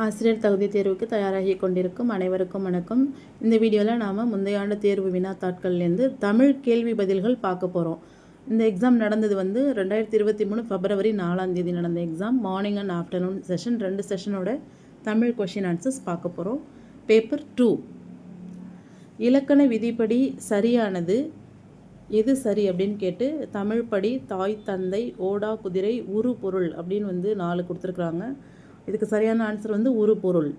ஆசிரியர் தகுதி தேர்வுக்கு தயாராகி கொண்டிருக்கும் அனைவருக்கும் வணக்கம். இந்த வீடியோவில் நாம் முந்தைய ஆண்டு தேர்வு வினாத்தாட்கள்லேருந்து தமிழ் கேள்வி பதில்கள் பார்க்க போகிறோம் இந்த எக்ஸாம் நடந்தது வந்து ரெண்டாயிரத்தி இருபத்தி மூணு பிப்ரவரி நாலாம் தேதி நடந்த exam. Morning and afternoon session. ரெண்டு செஷனோட தமிழ் கொஷின் ஆன்சர்ஸ் பார்க்க போகிறோம் பேப்பர் டூ. இலக்கண விதிப்படி சரியானது எது சரி அப்படின்னு கேட்டு தமிழ் படி தாய் தந்தை ஓடா குதிரை உரு பொருள் அப்படின்னு வந்து நாலு கொடுத்துருக்குறாங்க. இதுக்கு சரியான ஆன்சர் வந்து உரு பொருள்.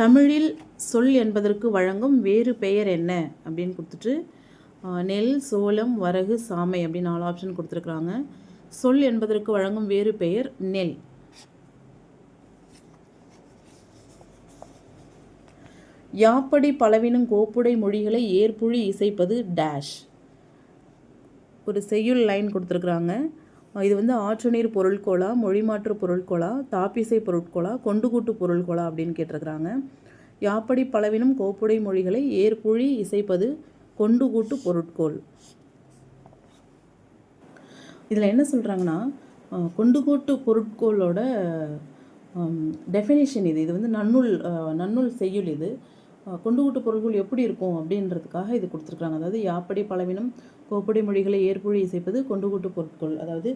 தமிழில் சொல் என்பதற்கு வழங்கும் வேறு பெயர் என்ன? அப்படின்னு கொடுத்துட்டு நெல் சோளம் வரகு சாமை அப்படின்னு நாலு ஆப்ஷன் கொடுத்துருக்குறாங்க. சொல் என்பதற்கு வழங்கும் வேறு பெயர் நெல். யாப்படி பலவினும் கோப்புடை மொழிகளை ஏற்புழி இசைப்பது டேஷ் ஒரு செய்யுள் லைன் கொடுத்துருக்குறாங்க. இது வந்து ஆற்றுநீர் பொருட்கோளா மொழிமாற்று பொருட்கோளா தாப்பிசை பொருட்கோளா கொண்டுகூட்டு பொருட்கோளா அப்படின்னு கேட்டிருக்கிறாங்க. யாப்படி பலவினும் கோப்புடை மொழிகளை ஏற்புழி இசைப்பது கொண்டுகூட்டு பொருட்கோள். இதில் என்ன சொல்கிறாங்கன்னா கொண்டுகூட்டு பொருட்கோளோட டெஃபினேஷன் இது. இது வந்து நன்னூல் நன்னூல் செய்யுள் இது. கொண்டு கூட்டு பொருட்கள் எப்படி இருக்கும் அப்படின்றதுக்காக இது கொடுத்துருக்காங்க அதாவது யாப்படி பலவினம் கோப்படி மொழிகளை ஏற்புழி இசைப்பது கொண்டுகூட்டு பொருட்கள். அதாவது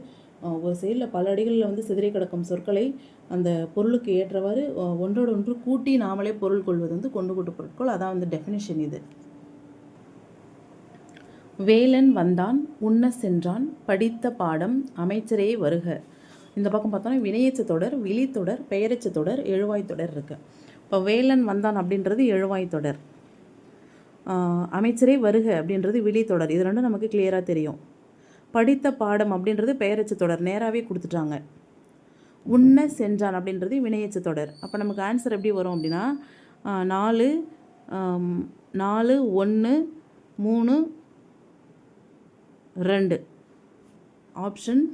ஒரு செயலில் பல அடிகளில் வந்து சிதறி கிடக்கும் சொற்களை அந்த பொருளுக்கு ஏற்றவாறு ஒன்றோடு ஒன்று கூட்டி நாமளே பொருள் கொள்வது வந்து கொண்டுகூட்டு பொருட்கள். அதான் வந்து டெஃபினேஷன் இது. வேலன் வந்தான் உண்ண சென்றான் படித்த பாடம் அமைச்சரே வருக. இந்த பக்கம் பார்த்தோன்னா வினையச்ச தொடர் விழித்தொடர் பெயரச்ச தொடர் எழுவாய் தொடர் இருக்கு. இப்போ வேலன் வந்தான் அப்படின்றது எழுவாய் தொடர். அமைச்சரே வருக அப்படின்றது விழித்தொடர் இது ரெண்டும் நமக்கு கிளியராக தெரியும். படித்த பாடம் அப்படின்றது பெயரச்சு தொடர். நேராகவே கொடுத்துட்டாங்க. உன்ன சென்றான் அப்படின்றது வினையச்சு தொடர். அப்போ நமக்கு ஆன்சர் எப்படி வரும் அப்படின்னா நாலு நாலு ஒன்று மூணு ரெண்டு. ஆப்ஷன்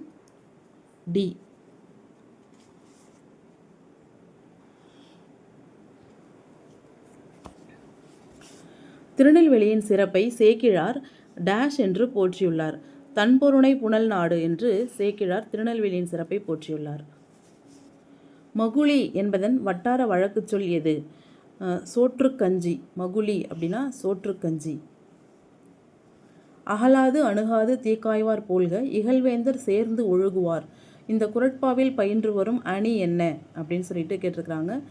டி திருநெல்வேலியின் சிறப்பை சேக்கிழார் டேஷ் என்று போற்றியுள்ளார். தன்பொருணை புனல் நாடு என்று சேக்கிழார் திருநெல்வேலியின் சிறப்பை போற்றியுள்ளார். மகுளி என்பதன் வட்டார வழக்குச் சொல் எது? அஹ், சோற்றுக்கஞ்சி. மகுளி அப்படின்னா சோற்றுக்கஞ்சி. அகலாது அணுகாது தீக்காய்வார் போல்க இகழ்வேந்தர் சேர்ந்து ஒழுகுவார். இந்த குரட்பாவில் பயின்று வரும் அணி என்ன? அப்படின்னு சொல்லிட்டு கேட்டிருக்கிறாங்க.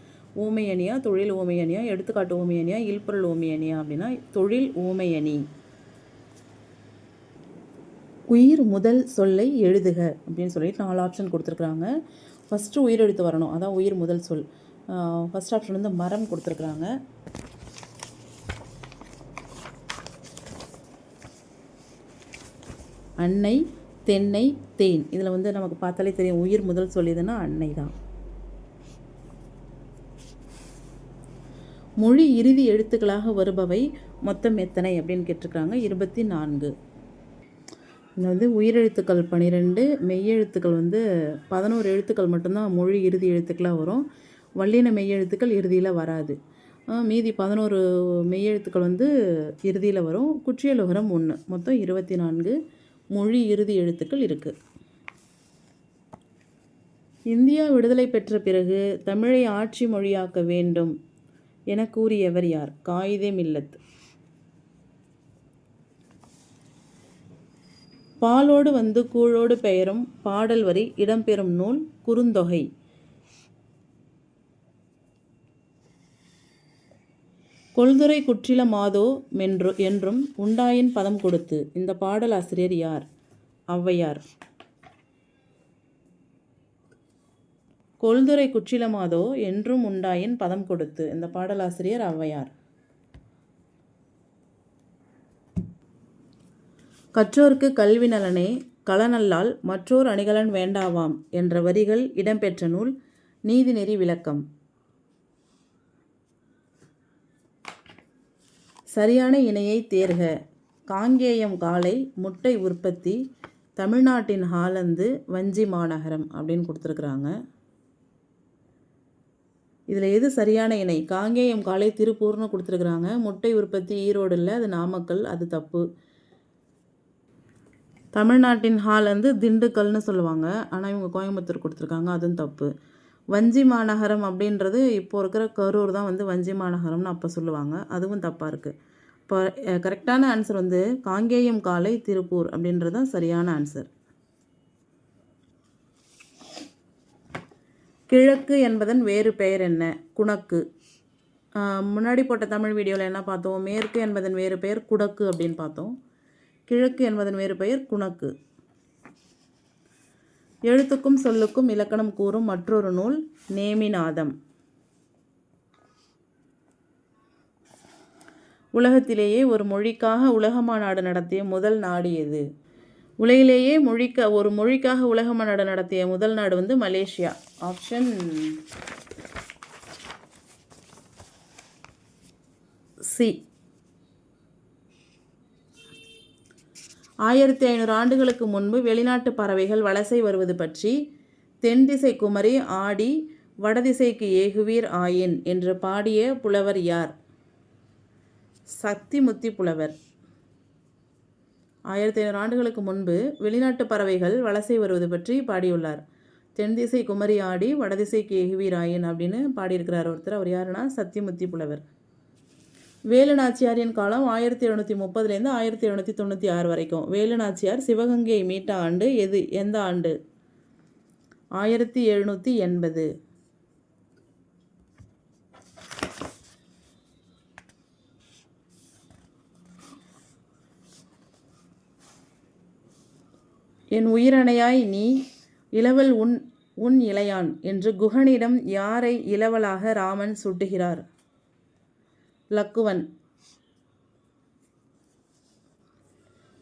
ஊமை அணியா தொழில் ஊமை அணியா எடுத்துக்காட்டு ஊமை அணியா இல்பொருள் ஊமை அணியா அப்படின்னா தொழில் ஊமை அணி உயிர் முதல் சொல்லை எழுதுக அப்படின்னு சொல்லிட்டு நாலு ஆப்ஷன் கொடுத்துருக்குறாங்க. ஃபஸ்ட்டு உயிர் எழுத்து வரணும். அதான் உயிர் முதல் சொல். ஃபஸ்ட் ஆப்ஷன் வந்து மரம் கொடுத்துருக்குறாங்க. அன்னை தென்னை தேன். இதில் வந்து நமக்கு பார்த்தாலே தெரியும் உயிர் முதல் சொல்லியதுன்னா அன்னை தான் மொழி இறுதி எழுத்துக்களாக வருபவை மொத்தம் எத்தனை அப்படின்னு கேட்டிருக்காங்க. இருபத்தி நான்கு. இதில் வந்து உயிரெழுத்துக்கள் பன்னிரெண்டு மெய்யெழுத்துக்கள் வந்து பதினோரு எழுத்துக்கள் மட்டும்தான் மொழி இறுதி எழுத்துக்களாக வரும். வல்லின மெய்யெழுத்துக்கள் இறுதியில் வராது. மீதி பதினோரு மெய்யெழுத்துக்கள் வந்து இறுதியில் வரும். குற்றியலுகரம் ஒன்று மொத்தம் இருபத்தி நான்கு மொழி இறுதி எழுத்துக்கள் இருக்குது இந்தியா விடுதலை பெற்ற பிறகு தமிழை ஆட்சி மொழியாக்க வேண்டும். என கூறியவர் யார்? காயிதே மில்லத். பாலோடு வந்து கூழோடு பெயரும் பாடல் வரி இடம்பெறும் நூல் குறுந்தொகை. கொள்துறை குற்றில மாதோ மென்று என்றும் உண்டாயின் பதம் கொடுத்து இந்த பாடல் ஆசிரியர் யார்? ஔவையார். கொள்துறை குற்றிலமாதோ என்றும் உண்டாயின் பதம் கொடுத்து. இந்த பாடலாசிரியர் ஔவையார். கற்றோர்க்கு கல்வி நலனே கலனல்லால் மற்றோர் அணிகலன் வேண்டாவாம் என்ற வரிகள் இடம்பெற்ற நூல் நீதிநெறி விளக்கம். சரியான இணையை தேர்க. காங்கேயம் காலை முட்டை உற்பத்தி தமிழ்நாட்டின் ஹாலந்து வஞ்சி மாநகரம் அப்படின்னு கொடுத்துருக்குறாங்க. இதில் எது சரியான இணை? காங்கேயம் காலை திருப்பூர்னு கொடுத்துருக்குறாங்க. முட்டை உற்பத்தி ஈரோடு இல்லை அது நாமக்கல் அது தப்பு. தமிழ்நாட்டின் ஹால் வந்து திண்டுக்கல்னு சொல்லுவாங்க. ஆனால் இவங்க கோயம்புத்தூர் கொடுத்துருக்காங்க. அதுவும் தப்பு. வஞ்சி மாநகரம் அப்படின்றது இப்போ இருக்கிற கரூர் தான் வந்து வஞ்சி மாநகரம்னு அப்போ சொல்லுவாங்க. அதுவும் தப்பாக இருக்குது இப்போ கரெக்டான ஆன்சர் வந்து காங்கேயம் காலை திருப்பூர் அப்படின்றது தான் சரியான ஆன்சர் கிழக்கு என்பதன் வேறு பெயர் என்ன? குணக்கு. முன்னாடி போட்ட தமிழ் வீடியோவில் என்ன பார்த்தோம்? மேற்கு என்பதன் வேறு பெயர் குடக்கு அப்படின்னு பார்த்தோம். கிழக்கு என்பதன் வேறு பெயர் குணக்கு. எழுத்துக்கும் சொல்லுக்கும் இலக்கணம் கூறும் மற்றொரு நூல் நேமிநாதம். உலகத்திலேயே ஒரு மொழிக்காக உலக மாநாடு நடத்திய முதல் நாடு எது? உலகிலேயே மொழிக்க ஒரு மொழிக்காக உலக மாநாடு நடத்திய முதல் நாடு வந்து மலேசியா. ஆப்ஷன் சி ஆயிரத்தி ஐநூறு ஆண்டுகளுக்கு முன்பு வெளிநாட்டு பறவைகள் வலசை வருவது பற்றி தென் திசை குமரி ஆடி வடதிசைக்கு ஏகுவீர் ஆயின் என்று பாடிய புலவர் யார்? சக்திமுத்தி புலவர். ஆயிரத்தி ஐநூறு ஆண்டுகளுக்கு முன்பு வெளிநாட்டு பறவைகள் வலசை வருவது பற்றி பாடியுள்ளார். தென்திசை குமரி ஆடி வடதிசைக்கு ஏகுவீர் அப்படின்னு பாடியிருக்கிறார் ஒருத்தர். அவர் யாருன்னா? சத்தியமுத்தி புலவர். வேலு நாச்சியாரின் காலம் ஆயிரத்தி எழுநூற்றி முப்பதுலேருந்து ஆயிரத்தி எழுநூற்றி தொண்ணூற்றி ஆறு வரைக்கும். வேலு நாச்சியார் சிவகங்கையை மீட்ட ஆண்டு எது? எந்த ஆண்டு? ஆயிரத்தி எழுநூற்றி எண்பது. என் உயிரணையாய் நீ இளவல் உன் உன் இளையான் என்று குகனிடம் யாரை இளவலாக ராமன் சுட்டுகிறார்? லக்குவன்.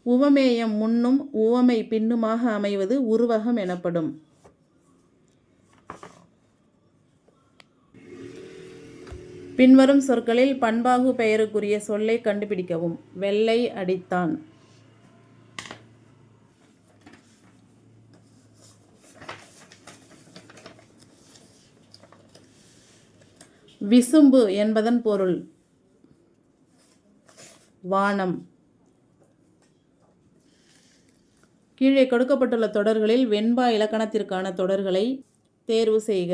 உவமேயம் முன்னும் உவமை பின்னுமாக அமைவது உருவகம் எனப்படும். பின்வரும் சொற்களில் பண்பாகு பெயருக்குரிய சொல்லை கண்டுபிடிக்கவும். வெள்ளை அடித்தான். விசும்பு என்பதன் பொருள். வானம். கீழே கொடுக்கப்பட்டுள்ள தொடர்களில் வெண்பா இலக்கணத்திற்கான தொடர்களை தேர்வு செய்க.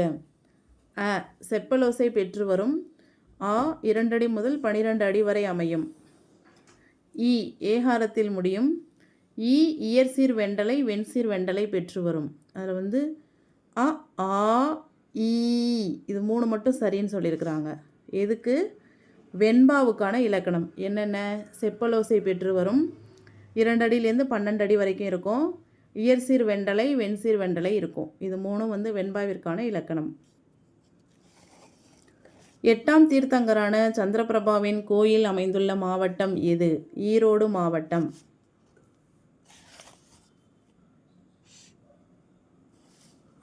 அ. செப்பலோசை பெற்று வரும். ஆ. இரண்டடி முதல் பனிரெண்டு அடி வரை அமையும். இ. ஏகாரத்தில் முடியும். இ. இயற்சீர் வெண்டலை வெண்சீர் வெண்டலை பெற்று வரும். அதில் வந்து அ ஆ ஈ. இது மூணு மட்டும் சரின்னு சொல்லியிருக்கிறாங்க. எதுக்கு? வெண்பாவுக்கான இலக்கணம். என்னென்ன? செப்பலோசை பெற்று வரும். இரண்டடியிலேருந்து பன்னெண்டு அடி வரைக்கும் இருக்கும். இயற்சீர் வெண்டலை வெண்சீர் வெண்டலை இருக்கும். இது மூணும் வந்து வெண்பாவிற்கான இலக்கணம். எட்டாம் தீர்த்தங்கரான சந்திரபிரபாவின் கோயில் அமைந்துள்ள மாவட்டம் எது? ஈரோடு மாவட்டம்.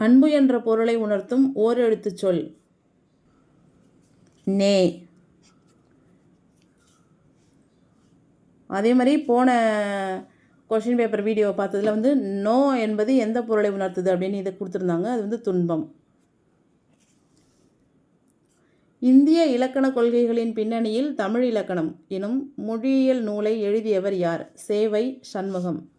அன்பு என்ற பொருளை உணர்த்தும் ஓரெழுத்துச் சொல். நே. அதே மாதிரி போன கொஷின் பேப்பர் வீடியோ பார்த்ததுல வந்து நோ என்பது எந்த பொருளை உணர்த்துது அப்படின்னு இதை கொடுத்துருந்தாங்க. அது வந்து துன்பம். இந்திய இலக்கண கொள்கைகளின் பின்னணியில் தமிழ் இலக்கணம் எனும் மொழியியல் நூலை எழுதியவர் யார்? சேவை சண்முகம்.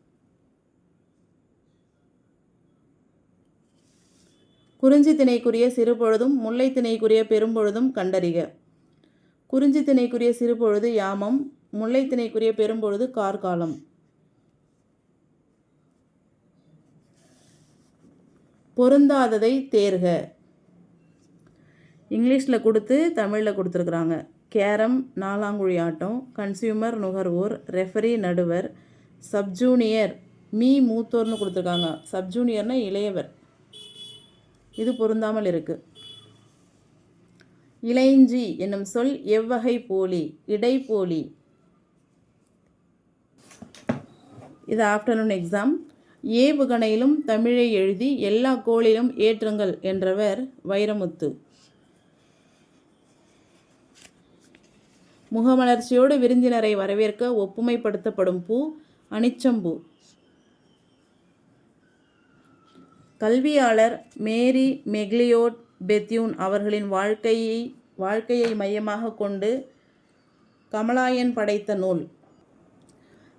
குறிஞ்சி திணைக்குரிய சிறுபொழுதும் முல்லை திணைக்குரிய பெரும்பொழுதும் கண்டறிக. குறிஞ்சி திணைக்குரிய சிறுபொழுது யாமம் முல்லை திணைக்குரிய பெரும்பொழுது கார்காலம். பொருந்தாததை தேர்க. இங்கிலீஷில் கொடுத்து தமிழில் கொடுத்துருக்குறாங்க. கேரம் நாலாங்குழி ஆட்டம் கன்சியூமர் நுகர்வோர் ரெஃபரி நடுவர் சப்ஜூனியர் மீ மூத்தோர்னு கொடுத்துருக்காங்க. சப்ஜூனியர்னா இளையவர். இது பொருந்தாமல் இருக்கு. இளைஞ்சி என்னும் சொல் எவ்வகை போலி இடைப்போலி இது ஆஃப்டர்நூன் எக்ஸாம் ஏவுகணையிலும் தமிழை எழுதி எல்லா கோளிலும் ஏற்றுங்கள் என்றவர் வைரமுத்து. முகமலர்ச்சியோடு விருந்தினரை வரவேற்க ஒப்புமைப்படுத்தப்படும் பூ அனிச்சம்பூ. கல்வியாளர் மேரி மெக்லியோட் பெத்யூன் அவர்களின் வாழ்க்கையை வாழ்க்கையை மையமாக கொண்டு கமலாயன் படைத்த நூல்.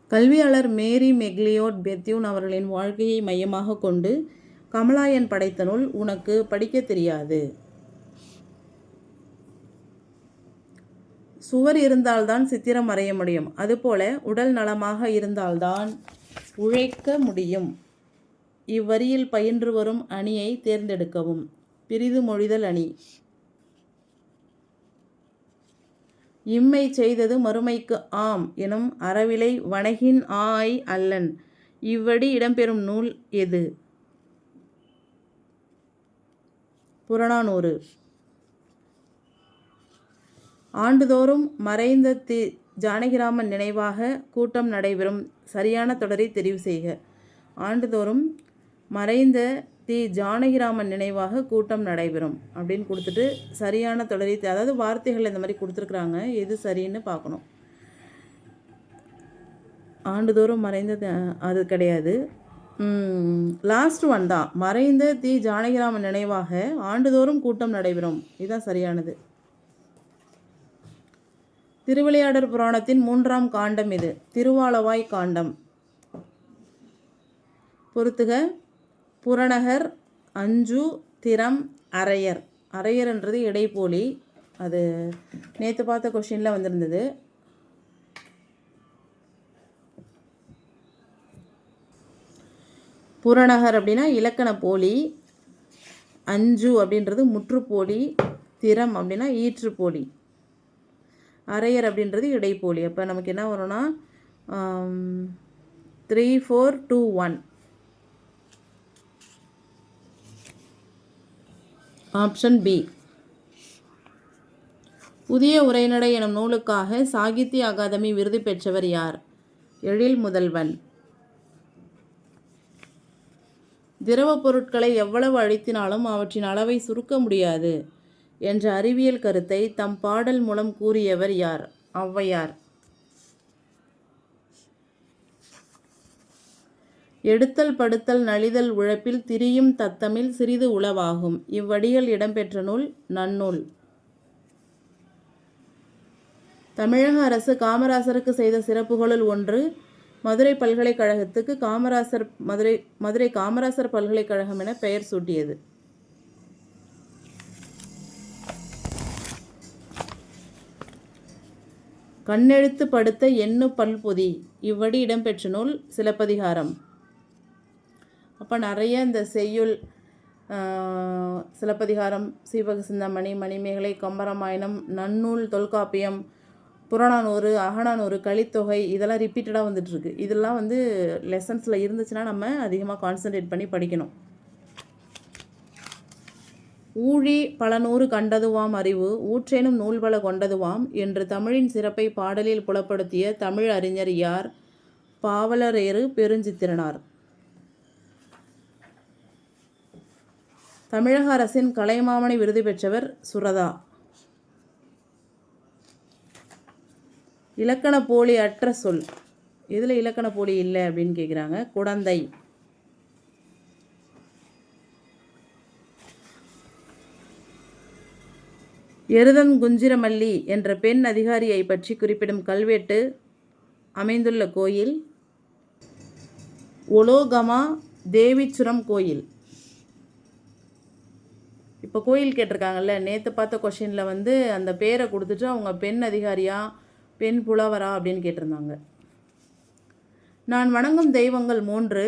கல்வியாளர் மேரி மெக்லியோட் பெத்யூன் அவர்களின் வாழ்க்கையை மையமாக கொண்டு கமலாயன் படைத்த நூல் உனக்கு படிக்கத் தெரியாது. சுவர் இருந்தால்தான் சித்திரம் வரைய முடியும். அதுபோல உடல் நலமாக இருந்தால்தான் உழைக்க முடியும். இவ்வரியில் பயின்று வரும் அணியை தேர்ந்தெடுக்கவும். பிரிது மொழிதல் அணி. இம்மை செய்தது மறுமைக்கு ஆம் எனும் அறவிலை வணகின் ஆய் அல்லன். இவ்வடி இடம்பெறும் நூல் எது? புறநானூறு. ஆண்டுதோறும் மறைந்த தி ஜானகிராமன் நினைவாக கூட்டம் நடைபெறும் சரியான தொடரை தெரிவு செய்க. ஆண்டுதோறும் மறைந்த தி ஜானகிராமன் நினைவாக கூட்டம் நடைபெறும் அப்படின்னு கொடுத்துட்டு சரியான தொடரை அதாவது வார்த்தைகள் இந்த மாதிரி கொடுத்துருக்குறாங்க. எது சரின்னு பார்க்கணும். ஆண்டுதோறும் மறைந்தது அது கிடையாது. லாஸ்ட் ஒன் தான். மறைந்த தி ஜானகிராமன் நினைவாக ஆண்டுதோறும் கூட்டம் நடைபெறும். இதுதான் சரியானது. திருவிளையாடற் புராணத்தின் மூன்றாம் காண்டம் இது. திருவாலவாய் காண்டம். பொறுத்துக. புறநகர் அஞ்சு திறம் அரையர். அரையர்ன்றது இடைப்போலி. அது நேற்று பார்த்த கொஷினில் வந்திருந்தது. புறநகர் அப்படின்னா இலக்கண போலி. அஞ்சு அப்படின்றது முற்றுப்போலி. திறம் அப்படின்னா ஈற்றுப்போலி. அரையர் அப்படின்றது இடைப்போலி. அப்போ நமக்கு என்ன வரும்னா three four two one option B. புதிய உரைநடை எனும் நூலுக்காக சாகித்ய அகாதமி விருது பெற்றவர் யார்? எழில் முதல்வன். திரவப் பொருட்களை எவ்வளவு அழித்தினாலும் அவற்றின் அளவை சுருக்க முடியாது என்ற அறிவியல் கருத்தை தம் பாடல் மூலம் கூறியவர் யார்? ஔவையார். எடுத்தல் படுத்தல் நலிதல் உழைப்பில் திரியும் தத்தமில் சிறிது உளவாகும். இவ்வடிகள் இடம்பெற்ற நூல் நன்னூல். தமிழக அரசு காமராசருக்கு செய்த சிறப்புகளுள் ஒன்று மதுரை பல்கலைக்கழகத்துக்கு காமராசர் மதுரை மதுரை காமராசர் பல்கலைக்கழகம் என பெயர் சூட்டியது. கண்ணெழுத்து படுத்த எண்ணு பல்பொதி. இவ்வடி இடம்பெற்ற நூல் சிலப்பதிகாரம். அப்போ நிறைய இந்த செய்யுள் சிலப்பதிகாரம் சீவக சிந்தாமணி மணிமேகலை கம்பராமாயணம் நன்னூல் தொல்காப்பியம் புறநானூறு அகநானூறு கலித்தொகை இதெல்லாம் ரிப்பீட்டடாக வந்துட்டுருக்கு. இதெல்லாம் வந்து லெசன்ஸில் இருந்துச்சுன்னா நம்ம அதிகமாக கான்சென்ட்ரேட் பண்ணி படிக்கணும். ஊழி பல நூறு கண்டதுவாம் அறிவு ஊற்றேனும் நூல்வள கொண்டதுவாம் என்று தமிழின் சிறப்பை பாடலில் புலப்படுத்திய தமிழ் அறிஞர் யார்? பாவலரேறு பெருஞ்சித்திரனார். தமிழக அரசின் கலைமாமணி விருது பெற்றவர் சுரதா. இலக்கண போலி அற்ற சொல். எதில் இலக்கண போலி இல்லை அப்படின்னு கேட்குறாங்க குழந்தை. எருதன் குஞ்சிரமல்லி என்ற பெண் அதிகாரியை பற்றி குறிப்பிடும் கல்வெட்டு அமைந்துள்ள கோயில். ஒலோகமா தேவிச்சுரம் கோயில். இப்போ கோயில் கேட்டிருக்காங்கல்ல நேற்று பார்த்த கொஷினில் வந்து அந்த பேரை கொடுத்துட்டு அவங்க பெண் அதிகாரியா பெண் புலவரா அப்படின்னு கேட்டிருந்தாங்க. நான் வணங்கும் தெய்வங்கள் மூன்று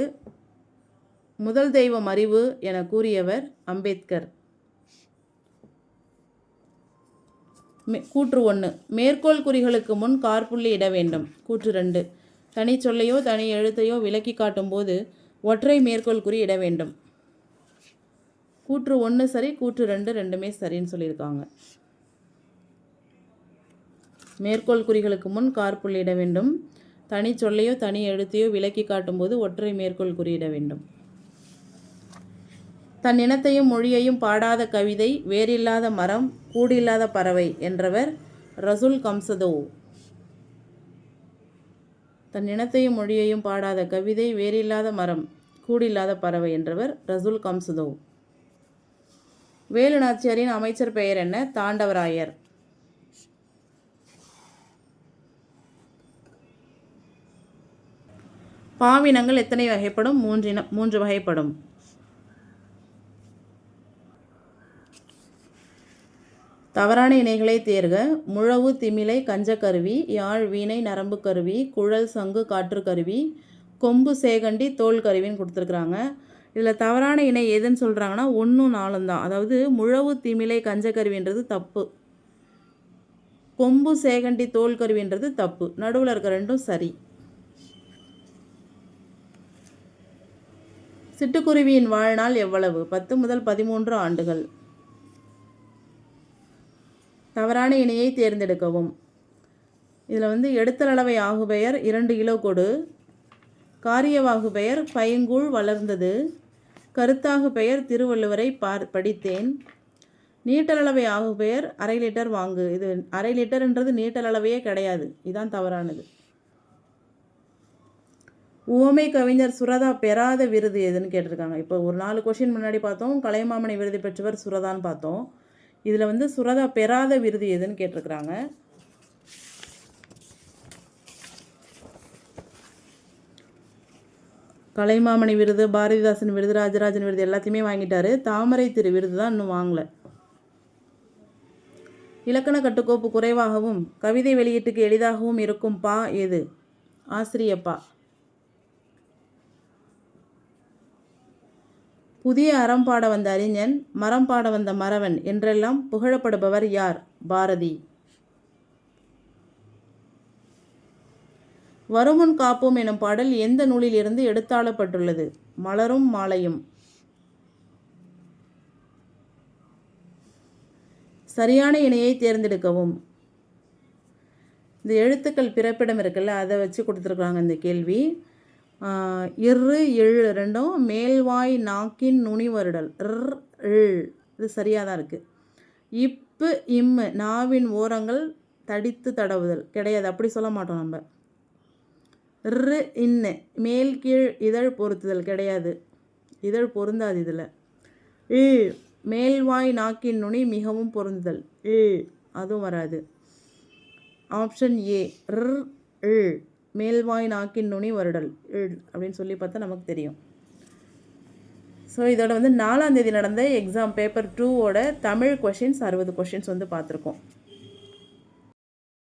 முதல் தெய்வம் அறிவு என கூறியவர் அம்பேத்கர். மே கூற்று ஒன்று மேற்கோள் குறிகளுக்கு முன் கார்புள்ளி இட வேண்டும். கூற்று ரெண்டு தனி சொல்லையோ தனி எழுத்தையோ விளக்கி காட்டும்போது ஒற்றை மேற்கோள் குறி இட வேண்டும். கூற்று ஒன்று சரி கூற்று ரெண்டு ரெண்டுமே சரின்னு சொல்லியிருக்காங்க. மேற்கோள் குறிகளுக்கு முன் காற்புள்ளி வேண்டும். தனி சொல்லையோ தனி எழுத்தையோ விலக்கி காட்டும்போது ஒற்றை மேற்கோள் குறியிட வேண்டும். தன் இனத்தையும் மொழியையும் பாடாத கவிதை வேறில்லாத மரம் கூடில்லாத பறவை என்றவர் ரசுல் கம்சதோ. தன் இனத்தையும் மொழியையும் பாடாத கவிதை வேறில்லாத மரம் கூடில்லாத பறவை என்றவர் ரசுல் கம்சதோ. வேலு நாச்சியாரின் அமைச்சர் பெயர் என்ன? தாண்டவராயர். பாவினங்கள் எத்தனை வகைப்படும்? மூன்றின மூன்று வகைப்படும். தவறான இணைகளை தேர்க. முழவு திமிலை கஞ்சக்கருவி யாழ் வீணை நரம்பு கருவி குழல் சங்கு காற்று கருவி கொம்பு சேகண்டி தோல் கருவின்னு கொடுத்துருக்குறாங்க. இதில் தவறான இணை எதுன்னு சொல்கிறாங்கன்னா ஒன்றும் நாலும் தான். அதாவது முழவு திமிலை கஞ்சக்கருவின்றது தப்பு. கொம்பு சேகண்டி தோல் கருவின்றது தப்பு. நடுவில் இருக்க ரெண்டும் சரி. சிட்டுக்குருவியின் வாழ்நாள் எவ்வளவு? பத்து முதல் பதிமூன்று ஆண்டுகள். தவறான இணையை தேர்ந்தெடுக்கவும். இதில் வந்து எடுத்தளவை ஆகுபெயர் இரண்டு கிலோ கொடு காரியவாகு பெயர் பையங்கூழ் வளர்ந்தது. கருத்தாக பெயர் திருவள்ளுவரை பார் படித்தேன். நீட்டலளவை ஆகு பெயர் அரை லிட்டர் வாங்கு. இது அரை லிட்டர்ன்றது நீட்டலளவையே கிடையாது. இதுதான் தவறானது. உவமை கவிஞர் சுரதா பெறாத விருது எதுன்னு கேட்டிருக்காங்க. இப்போ ஒரு நாலு கொஷின் முன்னாடி பார்த்தோம். கலைமாமணி விருது பெற்றவர் சுரதான்னு பார்த்தோம். இதில் வந்து சுரதா பெறாத விருது எதுன்னு கேட்டிருக்கிறாங்க. கலைமாமணி விருது பாரதிதாசன் விருது ராஜராஜன் விருது எல்லாத்தையுமே வாங்கிட்டாரு. தாமரை திரு விருது தான் இன்னும் வாங்கலை. இலக்கண கட்டுக்கோப்பு குறைவாகவும் கவிதை வெளியீட்டுக்கு எளிதாகவும் இருக்கும் பா எது? ஆசிரியப்பா. புதிய அறம் பாட வந்த அறிஞன் மரம் பாட வந்த மறவன் என்றெல்லாம் புகழப்படுபவர் யார்? பாரதி. வருமுன் காப்போம் எனும் பாடல் எந்த நூலிலிருந்து எடுத்தாளப்பட்டுள்ளது? மலரும் மாலையும். சரியான இணையை தேர்ந்தெடுக்கவும். இந்த எழுத்துக்கள் பிறப்பிடம் இருக்குல்ல அதை வச்சு கொடுத்துருக்குறாங்க இந்த கேள்வி. இரு எழு ரெண்டும் மேல்வாய் நாக்கின் நுனி வருடல் இழ். இது சரியாக தான் இருக்குது இப்பு இம்மு நாவின் ஓரங்கள் தடித்து தடவுதல். கிடையாது அப்படி சொல்ல மாட்டோம் நம்ம. ரு இன்னு. மேல் கீழ் இதழ் பொருத்துதல் கிடையாது. இதழ் பொருந்தாது இதில். இழ் மேல்வாய் நாக்கின் நுனி மிகவும் பொருந்துதல். இழ் அதுவும் வராது. Option A. ர் இழ் மேல்வாய் நாக்கின் நுனி வருடல். இழ் அப்படின்னு சொல்லி பார்த்தா நமக்கு தெரியும். ஸோ இதோட வந்து நாலாம் தேதி நடந்த எக்ஸாம் பேப்பர் டூவோட தமிழ் கொஷின்ஸ் அறுபது கொஷின்ஸ் வந்து பார்த்துருக்கோம்.